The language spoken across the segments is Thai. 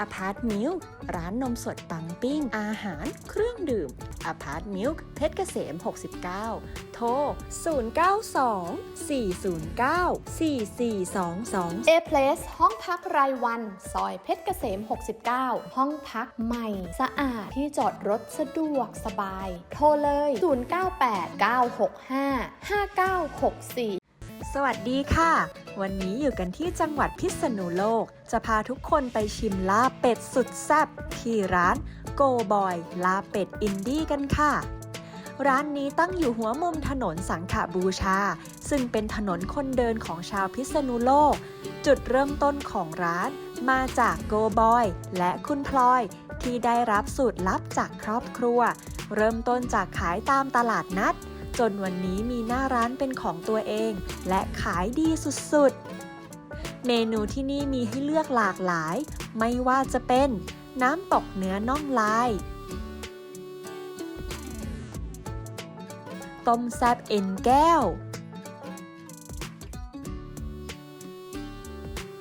อพาร์ตมิลร้านนมสดปังปิ้ง อาหาร เครื่องดื่มอพาร์ตมิลเพชรเกษม 69 โทร 092 409 4422เอเพลสห้องพักรายวัน ซอยเพชรเกษม 69 ห้องพักใหม่ สะอาดที่จอดรถสะดวกสบาย โทรเลย 098 965 5964 สวัสดีค่ะ วันนี้อยู่กันที่จังหวัดพิษณุโลก จะพาทุกคนไปชิมลาบเป็ดสุดแซ่บที่ร้านโกบอยลาเป็ดอินดี้กันค่ะ ร้านนี้ตั้งอยู่หัวมุมถนนสังขบูชา ซึ่งเป็นถนนคนเดินของชาวพิษณุโลก จุดเริ่มต้นของร้านมาจากโกบอยและคุณพลอยที่ได้รับสูตรลับจากครอบครัว เริ่มต้นจากขายตามตลาดนัด จนวันนี้มีหน้าร้านเป็นของตัวเอง และขายดีสุดๆ เมนูที่นี่มีให้เลือกหลากหลาย ไม่ว่าจะเป็นน้ำตกเนื้อน่องลาย ต้มแซบเอ็นแก้ว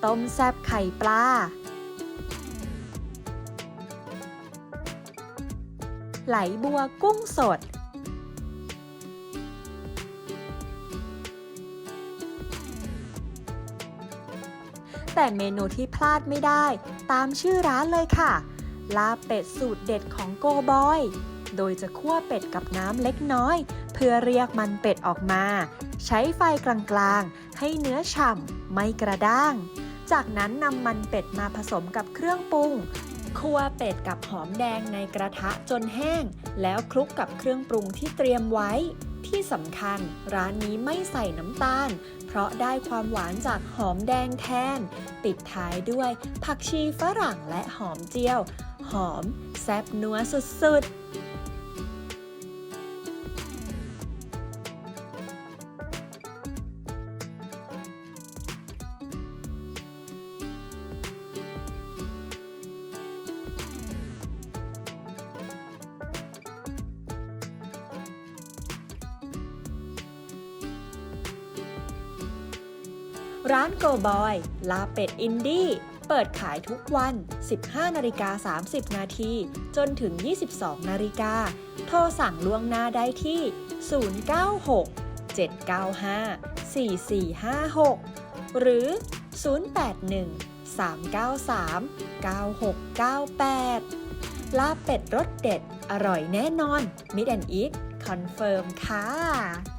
ต้มแซบไข่ปลา ไหลบัวกุ้งสด แต่เมนูที่พลาดไม่ได้ ตามชื่อร้านเลยค่ะ ลาเป็ดสูตรเด็ดของโกบอย โดยจะคั่วเป็ดกับน้ำเล็กน้อย เพื่อเรียกมันเป็ดออกมา ใช้ไฟกลางๆ ให้เนื้อฉ่ำไม่กระด้าง จากนั้นนำมันเป็ดมาผสมกับเครื่องปรุงคั่วเป็ดกับหอมแดงในกระทะจนแห้ง แล้วคลุกกับเครื่องปรุงที่เตรียมไว้ ที่สำคัญร้านนี้ไม่ใส่น้ำตาล เพราะได้ความหวานจากหอมแดงแทน ติดท้ายด้วยผักชีฝรั่งและหอมเจียว หอมแซ่บนัวสุดๆ ร้านโกบอย ลาเป็ดอินดี้ เปิดขายทุกวัน 15นาฬิกา30 นาที จนถึง 22นาฬิกา โทรสั่งล่วงหน้าได้ที่ 096 795 4456 หรือ 081 393 9698 ลาเป็ดรสเด็ด อร่อยแน่นอนมิดแอนอีทคอนเฟิร์มค่ะ